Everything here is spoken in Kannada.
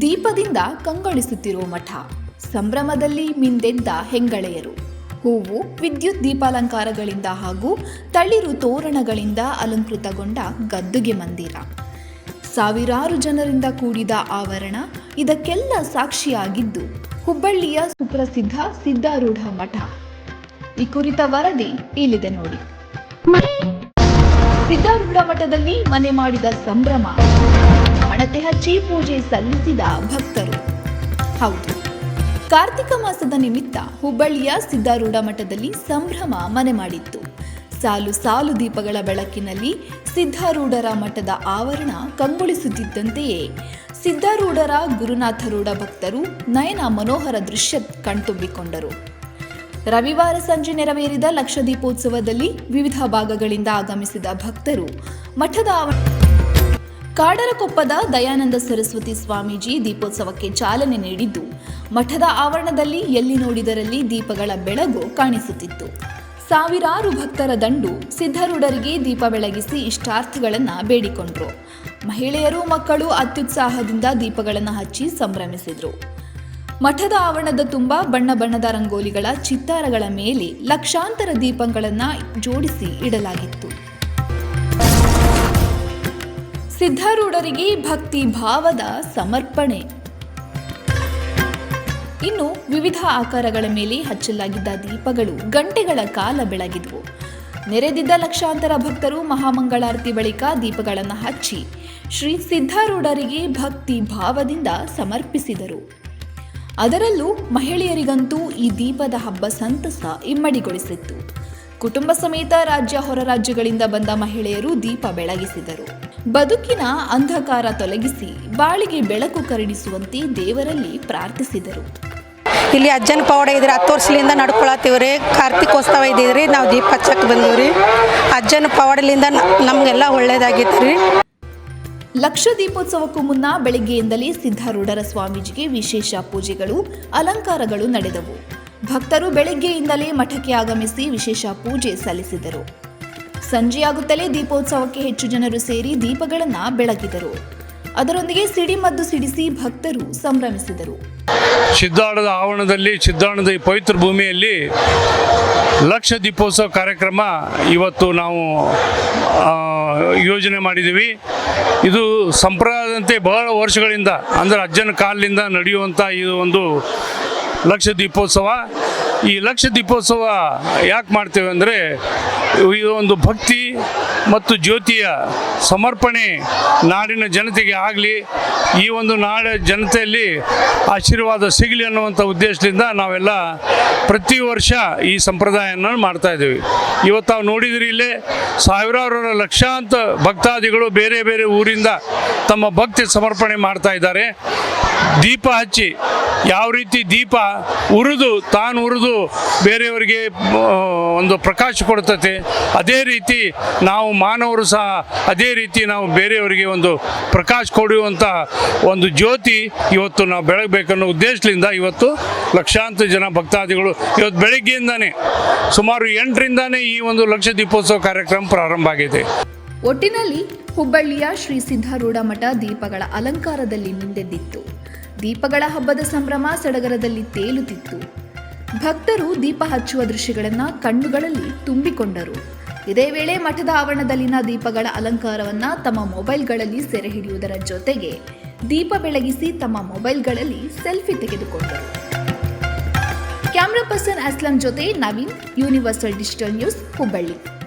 ದೀಪದಿಂದ ಕಂಗೊಳಿಸುತ್ತಿರುವ ಮಠ, ಸಂಭ್ರಮದಲ್ಲಿ ಮಿಂದೆದ್ದ ಹೆಂಗಳೆಯರು. ಹೂವು, ವಿದ್ಯುತ್ ದೀಪಾಲಂಕಾರಗಳಿಂದ ಹಾಗೂ ತಳಿರು ತೋರಣಗಳಿಂದ ಅಲಂಕೃತಗೊಂಡ ಗದ್ದುಗೆ ಮಂದಿರ. ಸಾವಿರಾರು ಜನರಿಂದ ಕೂಡಿದ ಆವರಣ ಇದಕ್ಕೆಲ್ಲ ಸಾಕ್ಷಿಯಾಗಿದ್ದು ಹುಬ್ಬಳ್ಳಿಯ ಸುಪ್ರಸಿದ್ಧ ಸಿದ್ಧಾರೂಢ ಮಠ. ಈ ಕುರಿತ ವರದಿ ಇಲ್ಲಿದೆ ನೋಡಿ. ಸಿದ್ಧಾರೂಢ ಮಠದಲ್ಲಿ ಮನೆ ಮಾಡಿದ ಸಂಭ್ರಮ. ಹಣತೆ ಹಚ್ಚಿ ಪೂಜೆ ಸಲ್ಲಿಸಿದ ಭಕ್ತರು. ಹೌದು. ಕಾರ್ತಿಕ ಮಾಸದ ನಿಮಿತ್ತ ಹುಬ್ಬಳ್ಳಿಯ ಸಿದ್ಧಾರೂಢ ಮಠದಲ್ಲಿ ಸಂಭ್ರಮ ಮನೆ ಮಾಡಿತ್ತು. ಸಾಲು ಸಾಲು ದೀಪಗಳ ಬೆಳಕಿನಲ್ಲಿ ಸಿದ್ಧಾರೂಢರ ಮಠದ ಆವರಣ ಕಂಗೊಳಿಸುತ್ತಿದ್ದಂತೆಯೇ ಸಿದ್ಧಾರೂಢರ ಗುರುನಾಥರೂಢ ಭಕ್ತರು ನಯನ ಮನೋಹರ ದೃಶ್ಯ ಕಣ್ತುಂಬಿಕೊಂಡರು. ರವಿವಾರ ಸಂಜೆ ನೆರವೇರಿದ ಲಕ್ಷ ದೀಪೋತ್ಸವದಲ್ಲಿ ವಿವಿಧ ಭಾಗಗಳಿಂದ ಆಗಮಿಸಿದ ಭಕ್ತರು ಮಠದ ಆವ ಕಾಡರಕೊಪ್ಪದ ದಯಾನಂದ ಸರಸ್ವತಿ ಸ್ವಾಮೀಜಿ ದೀಪೋತ್ಸವಕ್ಕೆ ಚಾಲನೆ ನೀಡಿದ್ದು, ಮಠದ ಆವರಣದಲ್ಲಿ ಎಲ್ಲಿ ನೋಡಿದರಲ್ಲಿ ದೀಪಗಳ ಬೆಳಗು ಕಾಣಿಸುತ್ತಿತ್ತು. ಸಾವಿರಾರು ಭಕ್ತರ ದಂಡು ಸಿದ್ಧರುಡರಿಗೆ ದೀಪ ಬೆಳಗಿಸಿ ಇಷ್ಟಾರ್ಥಗಳನ್ನು ಬೇಡಿಕೊಂಡರು. ಮಹಿಳೆಯರು, ಮಕ್ಕಳು ಅತ್ಯುತ್ಸಾಹದಿಂದ ದೀಪಗಳನ್ನು ಹಚ್ಚಿ ಸಂಭ್ರಮಿಸಿದರು. ಮಠದ ಆವರಣದ ತುಂಬ ಬಣ್ಣ ಬಣ್ಣದ ರಂಗೋಲಿಗಳ ಚಿತ್ತಾರಗಳ ಮೇಲೆ ಲಕ್ಷಾಂತರ ದೀಪಗಳನ್ನು ಜೋಡಿಸಿ ಇಡಲಾಗಿತ್ತು. ಸಿದ್ಧಾರೂಢರಿಗೆ ಭಕ್ತಿ ಭಾವದ ಸಮರ್ಪಣೆ. ಇನ್ನು ವಿವಿಧ ಆಕಾರಗಳ ಮೇಲೆ ಹಚ್ಚಲಾಗಿದ್ದ ದೀಪಗಳು ಗಂಟೆಗಳ ಕಾಲ ಬೆಳಗಿದವು. ನೆರೆದಿದ್ದ ಲಕ್ಷಾಂತರ ಭಕ್ತರು ಮಹಾಮಂಗಳಾರತಿ ಬಳಿಕ ದೀಪಗಳನ್ನು ಹಚ್ಚಿ ಶ್ರೀ ಸಿದ್ಧಾರೂಢರಿಗೆ ಭಕ್ತಿ ಭಾವದಿಂದ ಸಮರ್ಪಿಸಿದರು. ಅದರಲ್ಲೂ ಮಹಿಳೆಯರಿಗಂತೂ ಈ ದೀಪದ ಹಬ್ಬ ಸಂತಸ ಇಮ್ಮಡಿಗೊಳಿಸಿತ್ತು. ಕುಟುಂಬ ಸಮೇತ ರಾಜ್ಯ ಹೊರ ರಾಜ್ಯಗಳಿಂದ ಬಂದ ಮಹಿಳೆಯರು ದೀಪ ಬೆಳಗಿಸಿದರು. ಬದುಕಿನ ಅಂಧಕಾರ ತೊಲಗಿಸಿ ಬಾಳಿಗೆ ಬೆಳಕು ಕರುಣಿಸುವಂತೆ ದೇವರಲ್ಲಿ ಪ್ರಾರ್ಥಿಸಿದರು. ಇಲ್ಲಿ ಅಜ್ಜನ ಪವಾಡ ಇದ್ರೆ ಹತ್ತು ವರ್ಷದಿಂದ ನಡ್ಕೊಳತ್ತೀವಿ ರೀ ಕಾರ್ತಿಕೋತ್ಸವ ಇದ್ದಿದ್ರಿ ನಾವು ದೀಪ ಹಚ್ಚಕ್ಕೆ ಬಂದೀವಿ ರೀ ಅಜ್ಜನ ಪವಾಡಲಿಂದ ನಮಗೆಲ್ಲ ಒಳ್ಳೇದಾಗಿತ್ತು ರೀ ಲಕ್ಷ ದೀಪೋತ್ಸವಕ್ಕೂ ಮುನ್ನ ಬೆಳಿಗ್ಗೆಯಿಂದಲೇ ಸಿದ್ಧಾರೂಢರ ಸ್ವಾಮೀಜಿಗೆ ವಿಶೇಷ ಪೂಜೆಗಳು ಅಲಂಕಾರಗಳು ನಡೆದವು. ಭಕ್ತರು ಬೆಳಗ್ಗೆಯಿಂದಲೇ ಮಠಕ್ಕೆ ಆಗಮಿಸಿ ವಿಶೇಷ ಪೂಜೆ ಸಲ್ಲಿಸಿದರು. ಸಂಜೆಯಾಗುತ್ತಲೇ ದೀಪೋತ್ಸವಕ್ಕೆ ಹೆಚ್ಚು ಜನರು ಸೇರಿ ದೀಪಗಳನ್ನು ಬೆಳಗಿದರು. ಅದರೊಂದಿಗೆ ಸಿಡಿಮದ್ದು ಸಿಡಿಸಿ ಭಕ್ತರು ಸಂಭ್ರಮಿಸಿದರು. ಸಿದ್ದಾಣದ ಆವರಣದಲ್ಲಿ ಸಿದ್ದಾಣದ ಈ ಪವಿತ್ರ ಭೂಮಿಯಲ್ಲಿ ಲಕ್ಷ ದೀಪೋತ್ಸವ ಕಾರ್ಯಕ್ರಮ ಇವತ್ತು ನಾವು ಯೋಜನೆ ಮಾಡಿದ್ದೀವಿ. ಇದು ಸಂಪ್ರದಾಯದಂತೆ ಬಹಳ ವರ್ಷಗಳಿಂದ, ಅಂದರೆ ಅಜ್ಜನ ಕಾಲದಿಂದ ನಡೆಯುವಂಥ ಇದು ಒಂದು ಲಕ್ಷ ದೀಪೋತ್ಸವ. ಈ ಲಕ್ಷ ದೀಪೋತ್ಸವ ಯಾಕೆ ಮಾಡ್ತೇವೆ ಅಂದರೆ ಒಂದು ಭಕ್ತಿ ಮತ್ತು ಜ್ಯೋತಿಯ ಸಮರ್ಪಣೆ ನಾಡಿನ ಜನತೆಗೆ ಆಗಲಿ, ಈ ಒಂದು ನಾಡ ಜನತೆಯಲ್ಲಿ ಆಶೀರ್ವಾದ ಸಿಗಲಿ ಅನ್ನುವಂಥ ಉದ್ದೇಶದಿಂದ ನಾವೆಲ್ಲ ಪ್ರತಿ ವರ್ಷ ಈ ಸಂಪ್ರದಾಯನ ಮಾಡ್ತಾ ಇದ್ದೀವಿ. ಇವತ್ತು ನಾವು ನೋಡಿದ್ರಿ ಇಲ್ಲೇ, ಸಾವಿರಾರು ಲಕ್ಷಾಂತ ಭಕ್ತಾದಿಗಳು ಬೇರೆ ಬೇರೆ ಊರಿಂದ ತಮ್ಮ ಭಕ್ತಿ ಸಮರ್ಪಣೆ ಮಾಡ್ತಾ ಇದ್ದಾರೆ. ದೀಪ ಹಚ್ಚಿ ಯಾವ ರೀತಿ ದೀಪ ಉರಿದು ತಾನು ಉರಿದು ಬೇರೆಯವರಿಗೆ ಒಂದು ಪ್ರಕಾಶ ಕೊಡ್ತತೆ ಅದೇ ರೀತಿ ನಾವು ಮಾನವರು ಸಹ ಅದೇ ರೀತಿ ನಾವು ಬೇರೆಯವರಿಗೆ ಒಂದು ಪ್ರಕಾಶ ಕೊಡುವಂತಹ ಒಂದು ಜ್ಯೋತಿ ಇವತ್ತು ನಾವು ಬೆಳಗಬೇಕನ್ನೋ ಉದ್ದೇಶದಿಂದ ಇವತ್ತು ಲಕ್ಷಾಂತರ ಜನ ಭಕ್ತಾದಿಗಳು ಇವತ್ತು ಬೆಳಗ್ಗೆಯಿಂದಾನೇ ಸುಮಾರು ಎಂಟರಿಂದಾನೇ ಈ ಒಂದು ಲಕ್ಷ ದೀಪೋತ್ಸವ ಕಾರ್ಯಕ್ರಮ ಪ್ರಾರಂಭ ಆಗಿದೆ. ಒಟ್ಟಿನಲ್ಲಿ ಹುಬ್ಬಳ್ಳಿಯ ಶ್ರೀ ಸಿದ್ಧಾರೂಢ ಮಠ ದೀಪಗಳ ಅಲಂಕಾರದಲ್ಲಿ ಮುಂದೆದ್ದಿತ್ತು ದೀಪಗಳ ಹಬ್ಬದ ಸಂಭ್ರಮ ಸಡಗರದಲ್ಲಿ ತೇಲುತ್ತಿತ್ತು. ಭಕ್ತರು ದೀಪ ಹಚ್ಚುವ ದೃಶ್ಯಗಳನ್ನು ಕಣ್ಣುಗಳಲ್ಲಿ ತುಂಬಿಕೊಂಡರು. ಇದೇ ವೇಳೆ ಮಠದ ಆವರಣದಲ್ಲಿನ ದೀಪಗಳ ಅಲಂಕಾರವನ್ನ ತಮ್ಮ ಮೊಬೈಲ್ಗಳಲ್ಲಿ ಸೆರೆ ಹಿಡಿಯುವುದರ ಜೊತೆಗೆ ದೀಪ ಬೆಳಗಿಸಿ ತಮ್ಮ ಮೊಬೈಲ್ಗಳಲ್ಲಿ ಸೆಲ್ಫಿ ತೆಗೆದುಕೊಂಡರು. ಕ್ಯಾಮ್ರಾ ಪರ್ಸನ್ ಅಸ್ಲಂ ಜೊತೆ Naveen, universal digital news, Hubballi.